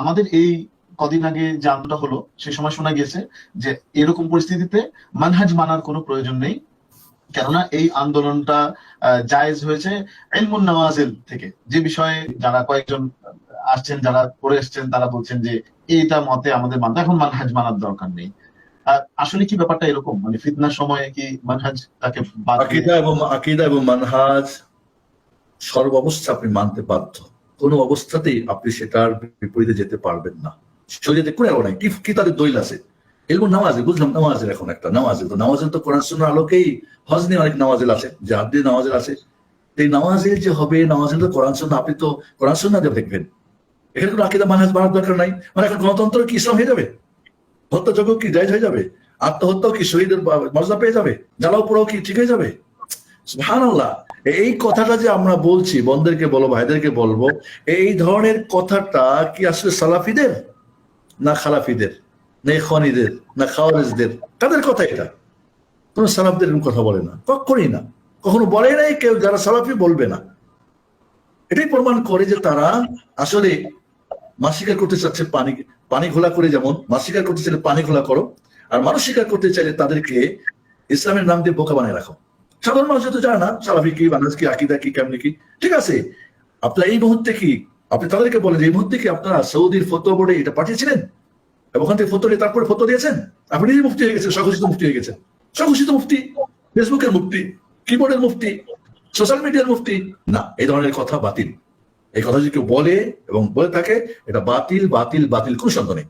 আমাদের এই কদিন আগে আন্দোলনটা হলো, সে সময় শোনা গেছে যে এরকম পরিস্থিতিতে মানহাজ মানার কোনো প্রয়োজন নেই। কেননা এই আন্দোলনটা জায়েজ হয়েছে এলমুন নওয়াজেল থেকে। যে বিষয়ে যারা কয়েকজন আসছেন, যারা পড়ে এসছেন, তারা বলছেন যে এইটা মতে আমাদের মানতে, এখন মানহাজ মানার দরকার নেই। আসলে কি ব্যাপারটা এরকম? মানে ফিতনার সময়ে কি মানহাজ তাকে আকিদা এবং আকিদা এবং মানহাজ সর্বাবস্থা আপনি মানতে বাধ্য। কোন অবস্থাতেই আপনি সেটার বিপরীতে যেতে পারবেন না। শরীরে এলো নাই। কি কি তাদের দলিল আছে? এরকম নামাজে বুঝলাম নামাজের এখন একটা নামাজে তো নামাজের তো কোরআন সুন্নাহর আলোকেই হজ নিয়ে অনেক নামাজেল আছে যে আদি নামাজেল আছে। এই নামাজের যে হবে, নামাজের তো কোরআন সুন্নাহ, আপনি তো কোরআন দিয়ে দেখবেন। এখানে কোনো আকিদা মানহাজ মানার দরকার নাই। মানে এখন গণতন্ত্র কি ইসলাম হয়ে যাবে? হত্যাযজ্ঞ কি জায়জ হয়ে যাবে? আত্মহত্যাও কি শহীদের মর্যাদা পেয়ে যাবে? জ্বালাও পোড়াও কি ঠিক হয়ে যাবে? সুবহানাল্লাহ। এই কথাটা যে আমরা বলছি বন্ধেরকে বলব ভাইদেরকে বলব এই ধরনের কথাটা কি আসলে সালাফিদের না খালাফিদের? না খনিদের না খাওয়ারিজদের? কাদের কথা এটা? কোন সালাফদের কথা বলে না। কখনই না। কখনো বলে নাই কেউ যারা সালাফি বলবে না। এটাই প্রমাণ করে যে তারা আসলে মাছ করতে চাচ্ছে পানি পানি ঘোলা করে যেমন, মাছ করতে চাইলে পানি ঘোলা করো, আর মানুষ শিকার করতে চাইলে তাদেরকে ইসলামের নাম দিয়ে বোকা বানিয়ে রাখো। সাধারণ মানুষ তো জানে না সালাফি কি বানাজ কি আকিদা, কি কেমনি কি। ঠিক আছে, আপনার এই মুহূর্তে কি, আপনি তাদেরকে বলেন এই মুহূর্তে কি আপনারা সৌদির ফতো বোর্ডে এটা পাঠিয়েছিলেন? এবং ওখান থেকে ফটো নিয়ে তারপরে ফটো দিয়েছেন? আপনি নিজে মুফতি হয়ে গেছেন, স্বঘোষিত মুফতি হয়ে গেছেন। স্বঘোষিত মুফতি, ফেসবুকের মুফতি, কিবোর্ডের মুফতি, সোশ্যাল মিডিয়ার মুফতি। না, এই ধরনের কথা বাতিল। এই কথা যদি কেউ বলে এবং বলে থাকে, এটা বাতিল বাতিল বাতিল, কোনো সন্দেহ নেই।